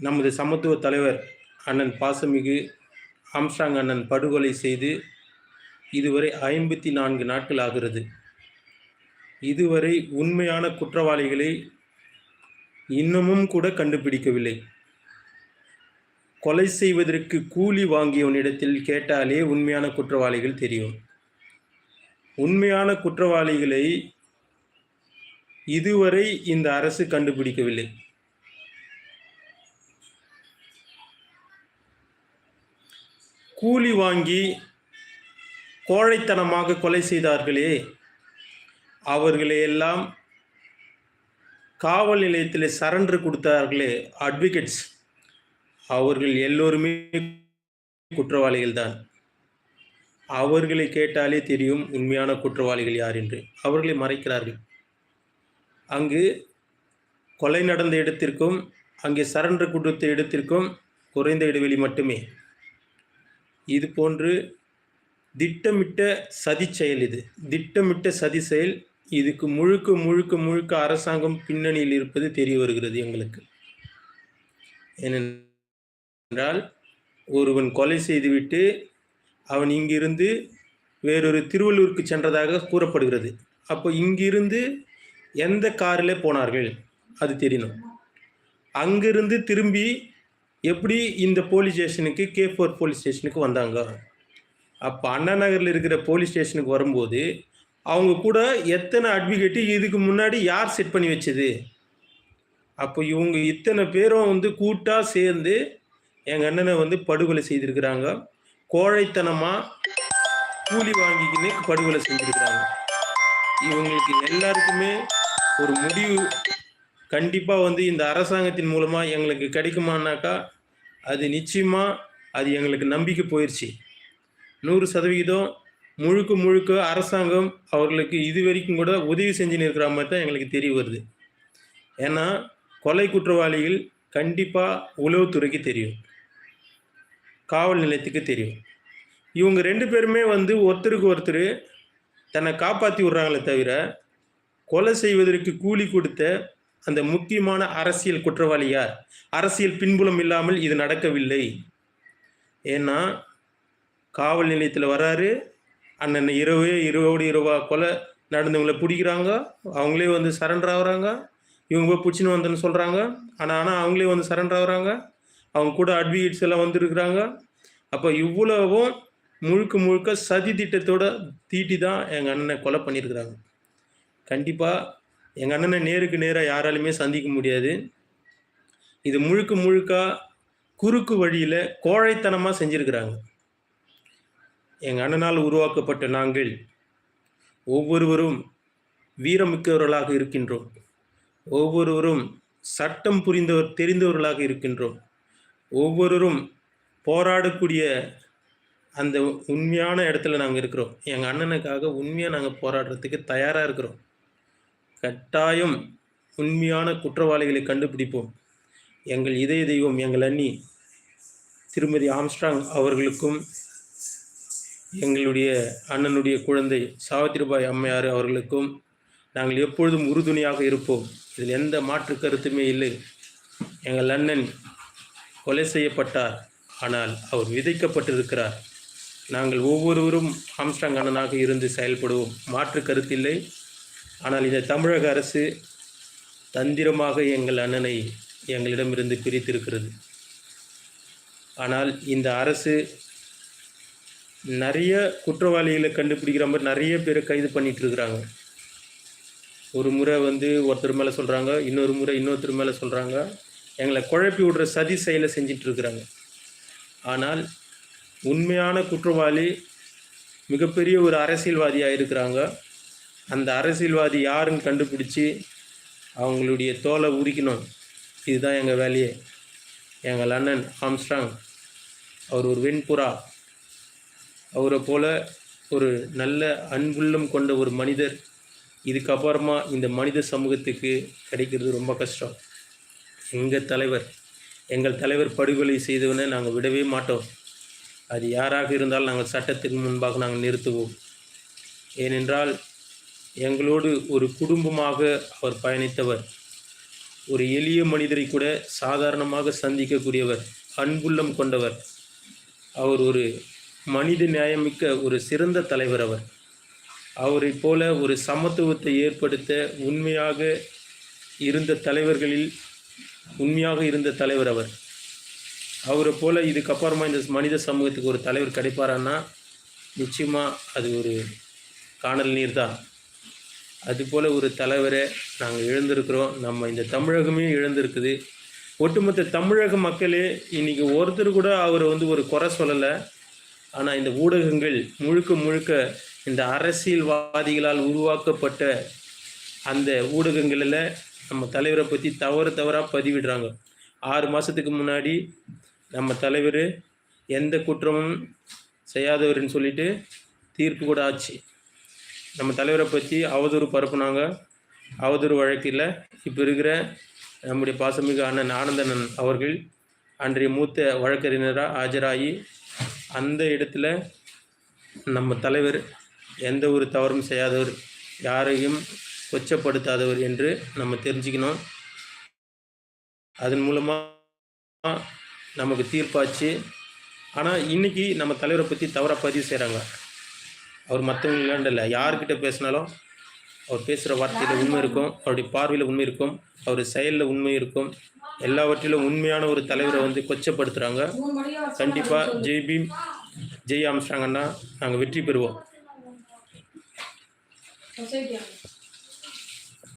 நமது சமத்துவ தலைவர் அண்ணன் பாசமிகு ஆம்ஸ்ட்ராங் அண்ணன் படுகொலை செய்து இதுவரை ஐம்பத்தி நான்கு நாட்கள் ஆகிறது. இதுவரை உண்மையான குற்றவாளிகளை இன்னமும் கூட கண்டுபிடிக்கவில்லை. கொலை செய்வதற்கு கூலி வாங்கியவனிடத்தில் கேட்டாலே உண்மையான குற்றவாளிகள் தெரியும். உண்மையான குற்றவாளிகளை இதுவரை இந்த அரசு கண்டுபிடிக்கவில்லை. கூலி வாங்கி கோழைத்தனமாக கொலை செய்தார்களே. அவர்களை எல்லாம் காவல் நிலையத்தில் சரண்டர் கொடுத்தார்களே அட்வொகேட்ஸ் அவர்கள் எல்லோருமே குற்றவாளிகள் தான். அவர்களை கேட்டாலே தெரியும் உண்மையான குற்றவாளிகள் யார் என்று. அவர்களை மறைக்கிறார்கள். அங்கு கொலை நடந்த இடத்திற்கும் அங்கே சரண்டர் கொடுத்த இடத்திற்கும் குறைந்த இடைவெளி மட்டுமே. இது போன்று திட்டமிட்ட சதி செயல் இது. திட்டமிட்ட சதி செயல் இதுக்கு முழுக்க முழுக்க முழுக்க அரசாங்கம் பின்னணியில் இருப்பது தெரிய வருகிறது எங்களுக்கு. ஏனென்றால் ஒருவன் கொலை செய்துவிட்டு அவன் இங்கிருந்து வேறொரு திருவள்ளூருக்கு சென்றதாக கூறப்படுகிறது. அப்போ இங்கிருந்து எந்த காரில் போனார்கள்? அது தெரியணும். அங்கிருந்து திரும்பி எப்படி இந்த போலீஸ் ஸ்டேஷனுக்கு கே ஃபோர் போலீஸ் ஸ்டேஷனுக்கு வந்தாங்க? அப்போ அண்ணா நகரில் இருக்கிற போலீஸ் ஸ்டேஷனுக்கு வரும்போது அவங்க கூட எத்தனை அட்வொகேட்டு இதுக்கு முன்னாடி யார் செட் பண்ணி வச்சது? அப்போ இவங்க இத்தனை பேரும் வந்து கூட்டாக சேர்ந்து எங்கள் அண்ணனை வந்து படுகொலை செய்திருக்கிறாங்க. கோழைத்தனமாக கூலி வாங்கிக்கின்னு படுகொலை செஞ்சுருக்கிறாங்க இவங்களுக்கு எல்லாருக்குமே ஒரு முடிவு கண்டிப்பாக வந்து இந்த அரசாங்கத்தின் மூலமாக எங்களுக்கு கிடைக்குமானாக்கா அது நிச்சயமாக அது எங்களுக்கு நம்பிக்கை போயிடுச்சு நூறு சதவிகிதம் முழுக்க முழுக்க அரசாங்கம் அவர்களுக்கு இது வரைக்கும் கூட உதவி செஞ்சுன்னு இருக்கிற மாதிரி தான் எங்களுக்கு தெரிய வருது. ஏன்னா கொலை குற்றவாளிகள் கண்டிப்பாக உளவுத்துறைக்கு தெரியும். காவல் நிலையத்துக்கு தெரியும். இவங்க ரெண்டு பேருமே வந்து ஒருத்தருக்கு ஒருத்தர் தன்னை காப்பாற்றி விட்றாங்களே தவிர கொலை செய்வதற்கு கூலி கொடுத்த அந்த முக்கியமான அரசியல் குற்றவாளி யார்? அரசியல் பின்புலம் இல்லாமல் இது நடக்கவில்லை. ஏன்னா காவல் நிலையத்தில் வராரு. அண்ணன் இரவே இரவோடு இரவா கொலை நடந்தவங்கள பிடிக்கிறாங்க. அவங்களே வந்து சரண்டர் ஆகுறாங்க. இவங்க போய் பிடிச்சின்னு வந்தேன்னு சொல்கிறாங்க ஆனால் ஆனால் அவங்களே வந்து சரண்டர் ஆகுறாங்க. அவங்க கூட அட்வொகேட்ஸ் எல்லாம் வந்துருக்குறாங்க. அப்போ இவ்வளவும் முழுக்க முழுக்க சதி திட்டத்தோட தீட்டி தான் எங்கள் அண்ணனை கொலை பண்ணியிருக்கிறாங்க. கண்டிப்பாக எங்கள் அண்ணனை நேருக்கு நேராக யாராலுமே சந்திக்க முடியாது. இது முழுக்க முழுக்க குறுக்கு வழியில் கோழைத்தனமாக செஞ்சுருக்கிறாங்க. எங்கள் அண்ணனால் உருவாக்கப்பட்ட நாங்கள் ஒவ்வொருவரும் வீரமிக்கவர்களாக இருக்கின்றோம். ஒவ்வொருவரும் சட்டம் புரிந்தவர் தெரிந்தவர்களாக இருக்கின்றோம். ஒவ்வொருவரும் போராடக்கூடிய அந்த உண்மையான இடத்துல நாங்கள் இருக்கிறோம். எங்கள் அண்ணனுக்காக உண்மையாக நாங்கள் போராடுறதுக்கு தயாராக இருக்கிறோம். கட்டாயம் உண்மையான குற்றவாளிகளை கண்டுபிடிப்போம். எங்கள் இதய தெய்வம் எங்கள் அண்ணி திருமதி ஆம்ஸ்ட்ராங் அவர்களுக்கும் எங்களுடைய அண்ணனுடைய குழந்தை சாவித்திரிபாய் அம்மையார் அவர்களுக்கும் நாங்கள் எப்பொழுதும் உறுதுணையாக இருப்போம். இதில் எந்த மாற்று கருத்துமே இல்லை. எங்கள் அண்ணன் கொலை செய்யப்பட்டார். ஆனால் அவர் விதைக்கப்பட்டிருக்கிறார். நாங்கள் ஒவ்வொருவரும் ஆம்ஸ்டாங் அண்ணனாக இருந்து செயல்படுவோம். மாற்று கருத்தில்லை ஆனால் இந்த தமிழக அரசு தந்திரமாக எங்கள் அண்ணனை எங்களிடமிருந்து பிரித்திருக்கிறது. ஆனால் இந்த அரசு நிறைய குற்றவாளிகளை கண்டுபிடிக்கிற மாதிரி நிறைய பேரை கைது பண்ணிட்டு இருக்கிறாங்க ஒரு முறை வந்து ஒருத்தர் மேலே சொல்கிறாங்க இன்னொரு முறை இன்னொருத்தர் மேலே சொல்கிறாங்க எங்களை குழப்பி விடுற சதி செயலை செஞ்சிட்டு இருக்கிறாங்க ஆனால் உண்மையான குற்றவாளி மிகப்பெரிய ஒரு அரசியல்வாதியாக இருக்கிறாங்க. அந்த அரசியல்வாதி யாருன்னு கண்டுபிடிச்சி அவங்களுடைய தோலை உரிக்கணும். இதுதான் எங்கள் வேலையே. எங்கள் அண்ணன் ஆம்ஸ்ட்ராங். அவர் ஒரு வெண்புறா. அவரை போல ஒரு நல்ல அன்புள்ளம் கொண்ட ஒரு மனிதர். இதுக்கப்புறமா இந்த மனித சமூகத்துக்கு கிடைக்கிறது ரொம்ப கஷ்டம். எங்கள் தலைவர் எங்கள் தலைவர் படுகொலை செய்தவனை நாங்கள் விடவே மாட்டோம். அது யாராக இருந்தாலும் நாங்கள் சட்டத்திற்கு முன்பாக நாங்கள் நிறுத்துவோம். ஏனென்றால் எங்களோடு ஒரு குடும்பமாக அவர் பயணித்தவர். ஒரு எளிய மனிதரை கூட சாதாரணமாக சந்திக்கக்கூடியவர் அன்புள்ளம் கொண்டவர். அவர் ஒரு மனித நியாயமிக்க ஒரு சிறந்த தலைவர் அவர். அவரை போல ஒரு சமத்துவத்தை ஏற்படுத்த உண்மையாக இருந்த தலைவர்களில் உண்மையாக இருந்த தலைவர் அவர். அவரை போல் இதுக்கப்புறமா இந்த மனித சமூகத்துக்கு ஒரு தலைவர் கிடைப்பாரான்னா நிச்சயமாக அது ஒரு காணல் நீர் தான். அதுபோல் ஒரு தலைவரை நாங்கள் எழுந்திருக்கிறோம் நம்ம இந்த தமிழகமே எழுந்திருக்குது ஒட்டுமொத்த தமிழக மக்களே இன்னைக்கு ஒருத்தர் கூட அவரை வந்து ஒரு குறை சொல்லலை. ஆனால் இந்த ஊடகங்கள் முழுக்க முழுக்க இந்த அரசியல்வாதிகளால் உருவாக்கப்பட்ட அந்த ஊடகங்களில் நம்ம தலைவரை பற்றி தவறு தவறாக பதிவிடுறாங்க. ஆறு மாதத்துக்கு முன்னாடி நம்ம தலைவர் எந்த குற்றமும் செய்யாதவர்னு சொல்லிட்டு தீர்ப்பு கூட ஆச்சு. நம்ம தலைவரை பற்றி அவதூறு பரப்புனாங்க. அவதூறு வழக்கில் இப்போ இருக்கிற நம்முடைய பாசமிகு அண்ணன் ஆனந்தனன் அவர்கள் அன்றைய மூத்த வழக்கறிஞராக ஆஜராகி அந்த இடத்துல நம்ம தலைவர் எந்த ஒரு தவறும் செய்யாதவர் யாரையும் கொச்சப்படுத்தாதவர் என்று நம்ம தெரிஞ்சுக்கணும். அதன் மூலமாக நமக்கு தீர்ப்பாச்சு. ஆனால் இன்றைக்கி நம்ம தலைவரை பற்றி தவறாக பதிவு செய்கிறாங்க அவர் மற்றவங்களாண்ட இல்லை யார்கிட்ட பேசினாலும் அவர் பேசுகிற வார்த்தையில் உண்மை இருக்கும். அவருடைய பார்வையில் உண்மை இருக்கும். அவர் செயலில் உண்மை இருக்கும். எல்லாவற்றிலும் உண்மையான ஒரு தலைவரை வந்து கொச்சப்படுத்துகிறாங்க கண்டிப்பாக ஜெய் பீம் ஜெய் ஆம்ஸ்டாங்கன்னா நாங்கள் வெற்றி பெறுவோம்.